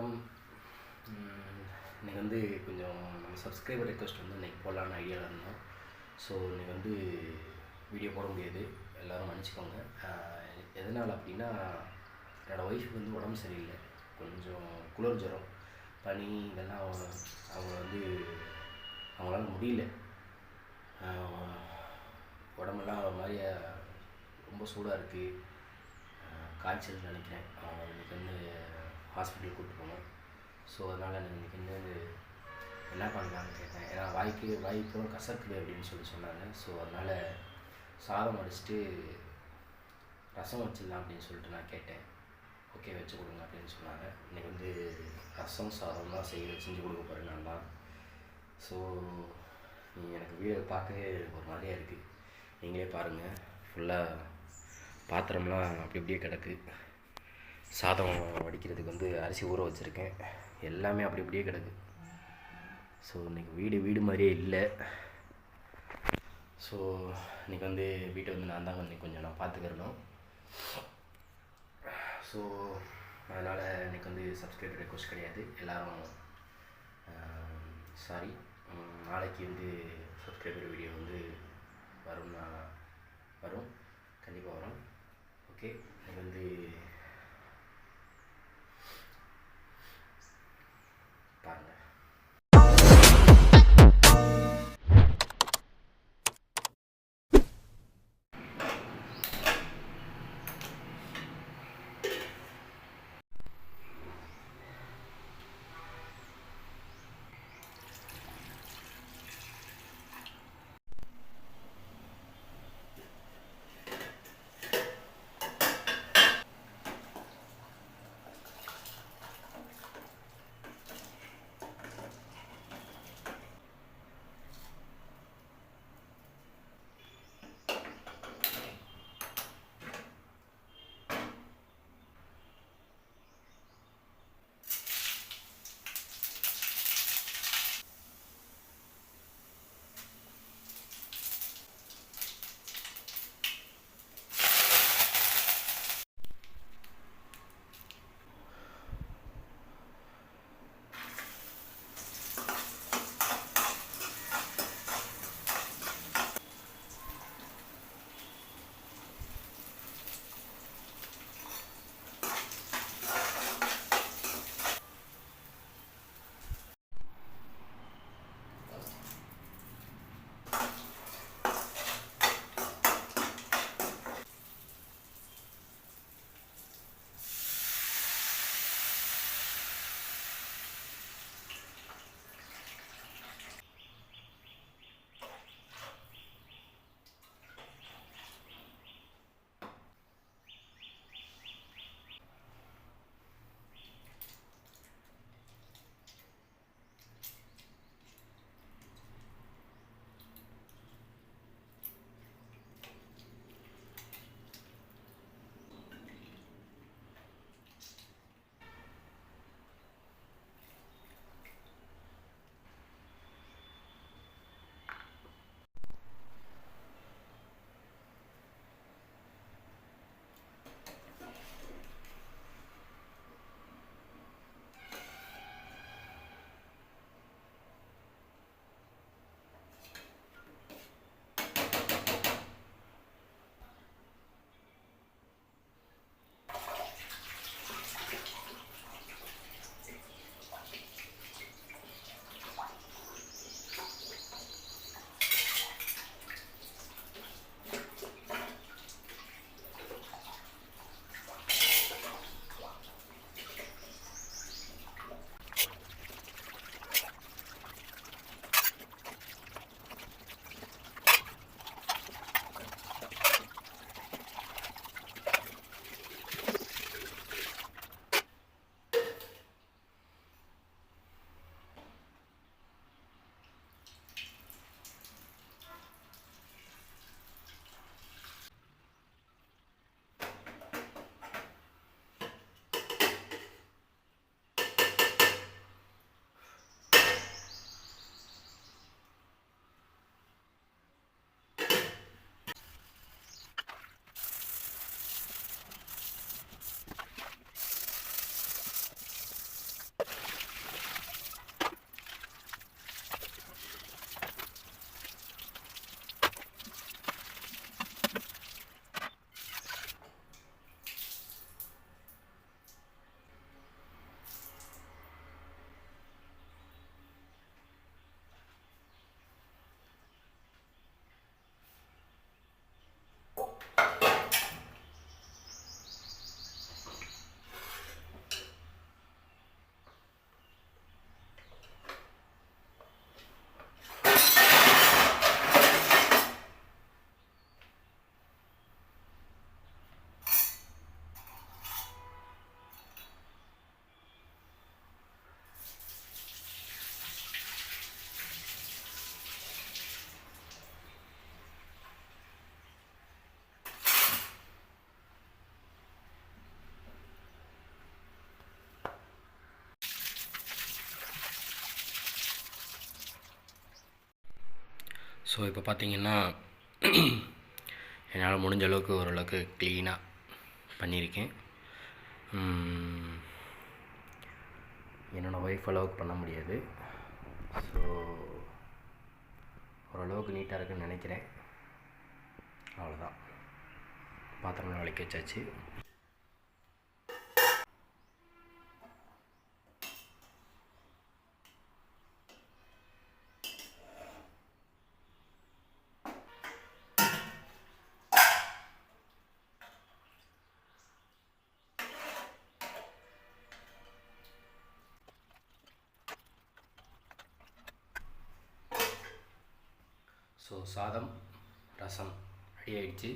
வணக்கம். இன்னைக்கு வந்து கொஞ்சம் நம்ம சப்ஸ்கிரைபர் ரெக்வஸ்ட் வந்து இன்னைக்கு போடலான்னு ஐடியாவில் இருந்தோம். ஸோ இன்னைக்கு வந்து வீடியோ போட முடியாது. எல்லோரும் மன்னிச்சுக்கோங்க. எதனால் அப்படின்னா என்னோடய ஒய்ஃபுக்கு வந்து உடம்பு சரியில்லை. கொஞ்சம் குளிர் ஜுரம் பனி இதெல்லாம் அவங்க அவங்க வந்து அவங்களால முடியல. உடம்பெல்லாம் ஒரு மாதிரி ரொம்ப சூடாக இருக்குது காய்ச்சல் நினைக்கிறேன். அவங்க இன்னைக்கு வந்து ஹாஸ்பிட்டல் கூப்பிட்டு போகணும் ஸோ அதனால் நான் இன்னைக்கு வந்து என்ன பண்ணலான்னு கேட்டேன். ஏன்னா வாய்க்கு வாய்க்கும் கசக்குது அப்படின்னு சொல்லி சொன்னாங்க. ஸோ அதனால் சாதம் அடிச்சுட்டு ரசம் வச்சிடலாம் அப்படின்னு சொல்லிட்டு நான் கேட்டேன். ஓகே வச்சு கொடுங்க அப்படின்னு சொன்னாங்க. இன்னைக்கு வந்து ரசம் சாதம் தான் செய்ய செஞ்சு கொடுக்க போகிறேன் நான் தான். ஸோ நீ எனக்கு வீடியோ பார்க்கவே ஒரு மாதிரியாக இருக்குது நீங்களே பாருங்கள் ஃபுல்லாக பாத்திரம்லாம் அப்படி அப்படியே கிடக்கு. சாதம் வடிக்கிறதுக்கு வந்து அரிசி ஊற வச்சுருக்கேன். எல்லாமே அப்படி அப்படியே கிடக்கு. ஸோ இன்றைக்கி வீடு வீடு மாதிரியே இல்லை. ஸோ இன்றைக்கி வந்து வீட்டை வந்து நான் தான் வந்து கொஞ்சம் நான் பார்த்துக்கிறணும் ஸோ அதனால் இன்றைக்கி வந்து சப்ஸ்கிரைப் ரெக்வஸ்ட் கிடையாது. எல்லோரும் சாரி நாளைக்கு வந்து சப்ஸ்கிரைபர் வீடியோ வந்து வரும் நான் வரும். கண்டிப்பாக வரும். ஓகே எனக்கு வந்து ஸோ இப்போ பார்த்தீங்கன்னா என்னால் முடிஞ்ச அளவுக்கு ஓரளவுக்கு க்ளீனாக பண்ணியிருக்கேன் என்னோடய ஒய்ஃப் அளவுக்கு பண்ண முடியாது. ஸோ ஓரளவுக்கு நீட்டாக இருக்குன்னு நினைக்கிறேன். அவ்வளோதான் பாத்திரம்லாம் விளக்கி வச்சாச்சு. ஸோ சாதம் ரசம் ரெடி ஆயிடுச்சு.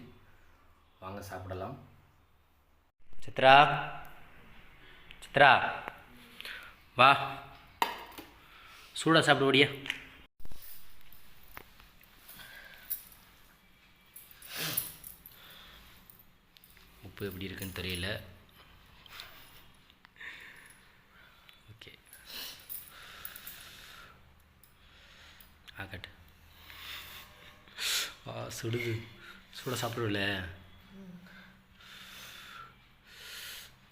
வாங்க சாப்பிடலாம். சித்ரா? சித்ரா? வா. சூடாக சாப்பிடுவோடியா. உப்பு எப்படி இருக்குன்னு தெரியல. ஓகே ஆகட்டும். சுடுது. சுட சாப்பிடுவில்ல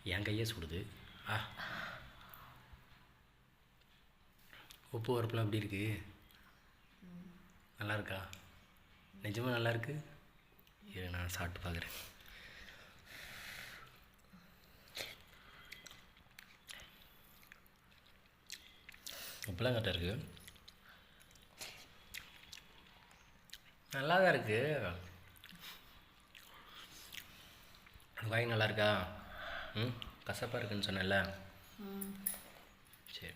என் கையே சுடுது. ஆ. உப்பு வரப்புலாம் எப்படி இருக்கு? நல்லா இருக்கா நிஜமாக நல்லா இருக்கு இரு நான் சாப்பிட்டு பார்க்குறேன் உப்புலாம் கரெக்டாக இருக்கு. நல்லா தான் இருக்கு. காய் நல்லா இருக்கா ம் கசப்பாக இருக்குன்னு சொன்னேன்ல. சரி.